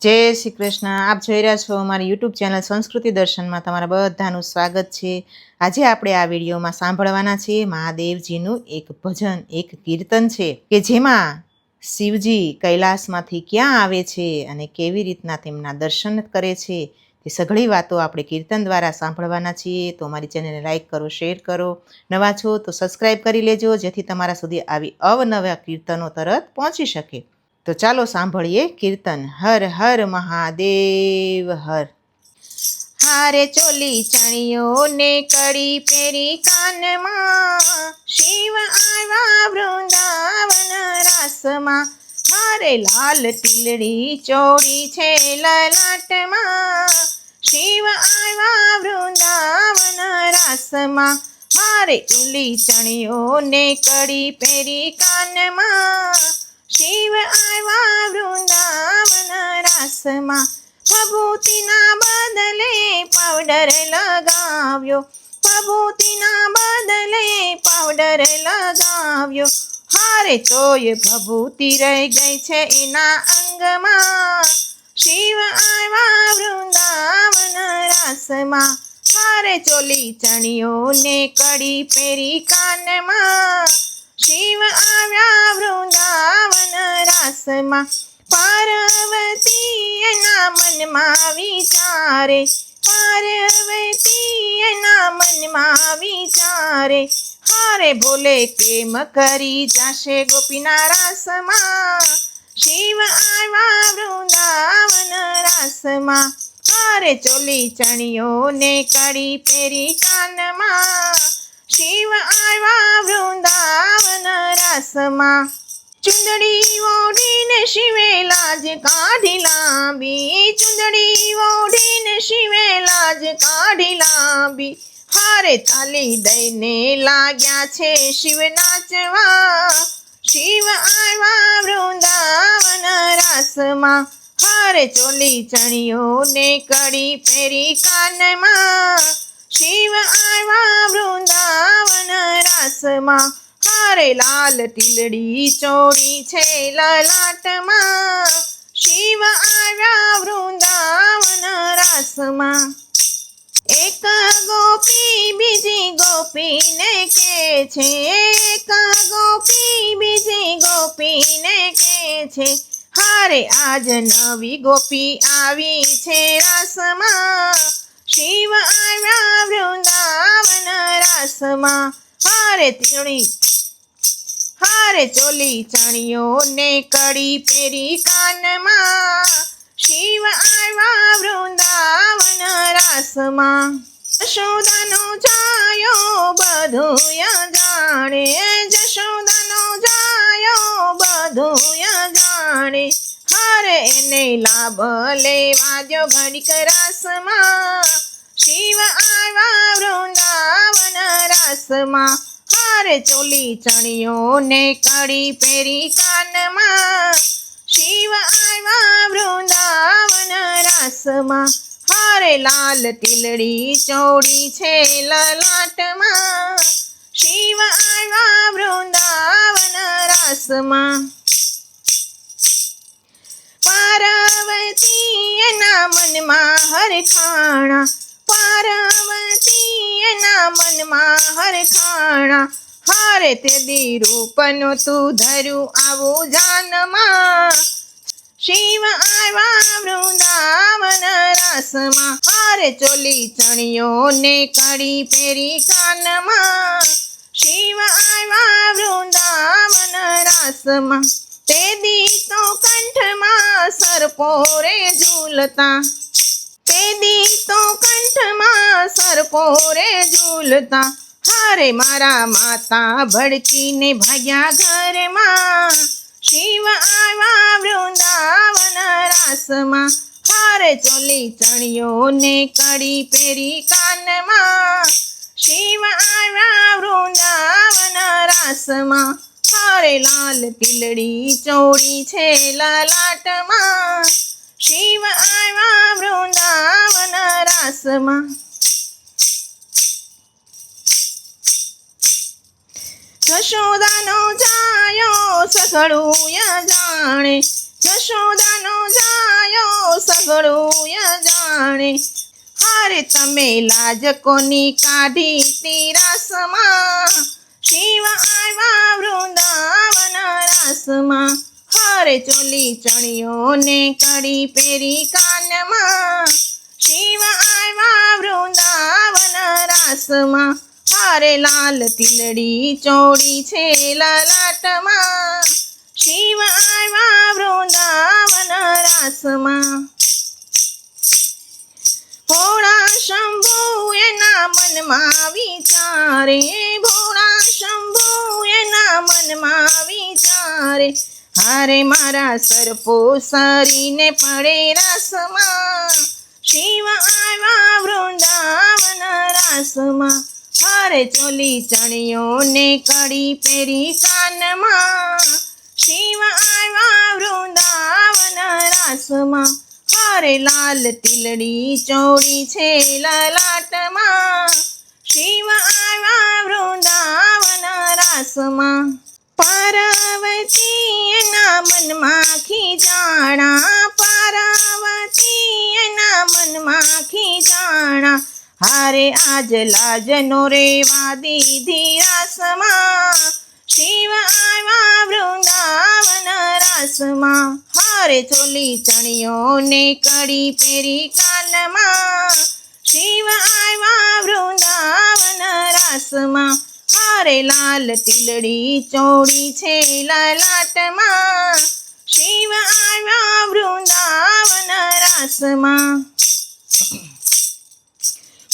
જય શ્રી કૃષ્ણ. આપ જોઈ રહ્યા છો અમારી યુટ્યુબ ચેનલ સંસ્કૃતિ દર્શનમાં. તમારા બધાનું સ્વાગત છે. આજે આપણે આ વિડીયોમાં સાંભળવાના છીએ મહાદેવજીનું એક ભજન, એક કીર્તન છે કે જેમાં શિવજી કૈલાસમાંથી ક્યાં આવે છે અને કેવી રીતના તેમના દર્શન કરે છે તે સઘળી વાતો આપણે કીર્તન દ્વારા સાંભળવાના છીએ. તો અમારી ચેનલને લાઈક કરો, શેર કરો. નવા છો તો સબસ્ક્રાઈબ કરી લેજો જેથી તમારા સુધી આવી અવનવા કીર્તનો તરત પહોંચી શકે. તો ચાલો સાંભળીએ કીર્તન. હર હર મહાદેવ, હર. હારે ચોલી ચણિયો ને કડી પેરી કાનમાં. શિવ આવ્યા વૃંદાવન રાસમાં. હારે લાલ ટીલડી ચોરી છે લલાટમાં. શિવ આવ્યા વૃંદાવન રાસમાં. હારે ચોલી ચણિયો ને કડી પેરી કાનમાં. શિવ આવ્યા વૃંદાવન રાસમાં ભભૂતિના બદલે પાવડર લગાવ્યો. ભભૂતિના બદલે પાવડર લગાવ્યો. હારે તોય ભભૂતિ રહી ગઈ છે એના અંગમાં. શિવ આવ્યા વૃંદાવન રાસમાં હારે ચોલી ચણિયો ને કડી પેરી કાનમાં. શિવ આવ્યા વૃંદાવન રાસમાં. પાર્વતી એના મનમાં વિચારે પાર્વતી એના મનમાં વિચારે, હારે ભોલે પ્રેમ કરી જાશે ગોપીના રાસમાં. શિવ આવ્યા વૃંદાવન રાસમાં, હારે ચોલી ચણિયો ને કડી પેરી કાનમાં. શિવ રાસમાં ચુંદડી ઓઢીને શિવેલા જ કાઢી લાંબી ચુંદડી ઓઢીને શિવેલા જ કાઢી લાંબી હારે તાલી દઈને લાગ્યા છે શિવ નાચવા. શિવ આવ્યા વૃંદાવન રાસમાં. હારે ચોલી ચણિયો ને કડી પેરી કાનમાં. શિવ આવ્યા વૃંદાવન રાસમાં. હારે લાલ તિલડી ચોડી છે લલાટમાં. શિવ આવ્યા વૃંદાવન રાસમાં. એક ગોપી બીજી ગોપીને કે છે. એક ગોપી બીજી ગોપીને કે છે. હારે આજ નવી ગોપી આવી છે રાસમાં. શિવ આવ્યા વૃંદાવન રાસમાં. હારે તીણી હારે ચોલી ચણિયો ને કડી પેરી કાનમાં. શિવ આવ્યા વૃંદાવન રાસમાં. જશોદાનો જાયો, બધું જાણે. જશોદાનો જાયો, બધું જાણે. હારે એને લાભ લેવા દો ઘડીક રાસમાં. શિવ આવ્યા વૃંદાવન રાસમાં હાર ચોલી ચણિયો ને કડી પેરી કાનમાં. શિવ આવ્યા વૃંદાવન રાસમાં હારે લાલ તિલડી ચોડી છે લલાટમાં. શિવ આવ્યા વૃંદાવન રાસમાં પાર્વતી એના મનમાં હરખાણા પાર્વતી એના મનમાં હરખાણા હારે તે દી રૂપનો તું ધરું આવું જાનમાં. શિવ આવ્યા વૃંદાવન રાસમાં, હારે ચોલી ચણિયો ને કડી પેરી કાનમાં. શિવ આવ્યા વૃંદાવન રાસમાં, તે દી તો કંઠમાં સરપોરે ઝૂલતા. દી તો કંઠમાં સરપોરે ઝૂલતા. હારે મારા માતા ભડકીને ભાગ્યા ઘરમાં. શિવ આવ્યા વૃંદાવન રાસમાં. હારે ચોલી ચણિયોને કડી પેરી કાનમાં. શિવ આવ્યા વૃંદાવન રાસમાં. હારે લાલ ટીલડી ચોડી છે લલાટમાં. શિવ આવ્યા વૃંદાવન રાસમાં. જશોદાનો જાયો સઘળું જાણે. જશોદાનો જાયો સગળું જાણે. હારે તમે લાજ કોની કાઢી તીરાસમાં શિવ આવ્યા વૃંદાવન રાસમાં. હારે ચોલી ચણિયો ને કડી પેરી કાનમાં. શિવ આવ્યા વૃંદાવન રાસમાં. હારે લાલ તિલડી ચોડી છે લલાટમાં. શિવ આવ્યા વૃંદાવન રાસમાં. ભોળા શંભુ એના મનમાં વિચારે હારે મારા સરપો સારીને પડે રાસમાં. શિવ આવ્યા વૃંદાવન રાસમાં. હારે ચોલી ચણિયો ને કડી પેરી કાનમાં શિવ આવ્યા વૃંદાવન રાસમાં. હારે લાલ તિલડી ચોરી છે લલાટમાં. શિવ આવ્યા વૃંદાવન રાસમાં. પાર્વતી એના મનમાંથી જાણા, પાર્વતી એના મનમાંથી જાણા. હારે આજ લાજનો રેવા દીધી રાસમાં શિવ આવ્યા વૃંદાવન રાસમાં. હારે ચોલી ચણિયો ને કડી પેરી કાનમાં, શિવ આવ્યા વૃંદાવન રાસમાં. હારે લાલ તિલડી ચોડી છે લલાટમાં. શિવ આવ્યા વૃંદાવન રાસમાં.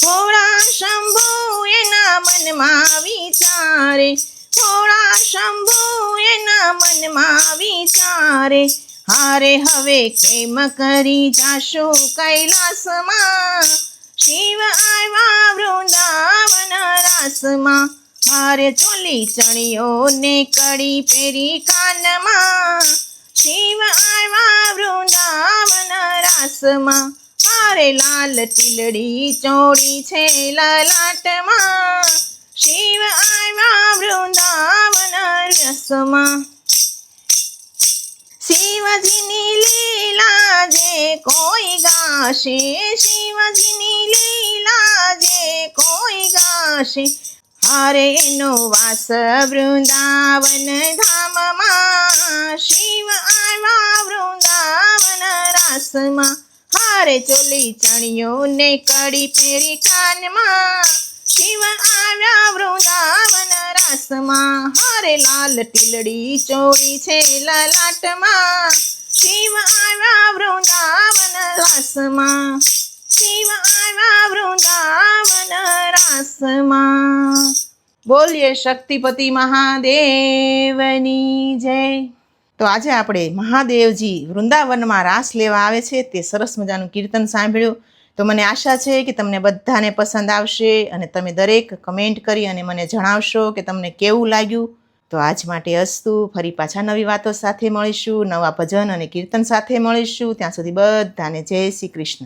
થોડા શંભુ એના મનમાં વિચારે. થોડા શંભુ એના મનમાં વિચારે. હારે હવે કેમ કરી જાશો કૈલાસમાં? શિવ આવ્યા વૃંદાવન રાસમાં. હારે ચોલી ચણિયો ને કડી પેરી કાનમાં. શિવ આવ્યા વૃંદાવન રાસમાં. હારે લાલ ટીલડી ચોડી છે લલાટમાં શિવ આવ્યા વૃંદાવન રસમાં. શિવજીની લીલા જે કોઈ ગાશે, શિવજીની લીલા જે કોઈ ગાશે હારે એનો વાસ વૃંદાવન ધામમાં, શિવ આવ્યા વૃંદાવન રાસમાં. હારે ચોલી ચણિયો ને કડી પેરી કાનમાં, શિવ આવ્યા વૃંદાવન રાસમાં. હારે લાલ ટીલડી ચોળી છે લલાટમાં, શિવ આવ્યા વૃંદાવન રાસમાં. શિવ આવ્યા વૃંદાવન રાસમાં બોલીએ શક્તિપતિ મહાદેવની જય. તો આજે આપણે મહાદેવજી વૃંદાવનમાં રાસ લેવા આવે છે, તે સરસ મજાનું કીર્તન સાંભળ્યું. તો મને આશા છે કે તમને બધાને પસંદ આવશે અને તમે દરેક કમેન્ટ કરી અને મને જણાવશો કે તમને કેવું લાગ્યું. તો આજ માટે અસ્તુ, ફરી પાછા નવી વાતો સાથે મળીશું, નવા ભજન અને કીર્તન સાથે મળીશું. ત્યાં સુધી બધાને જય શ્રી કૃષ્ણ.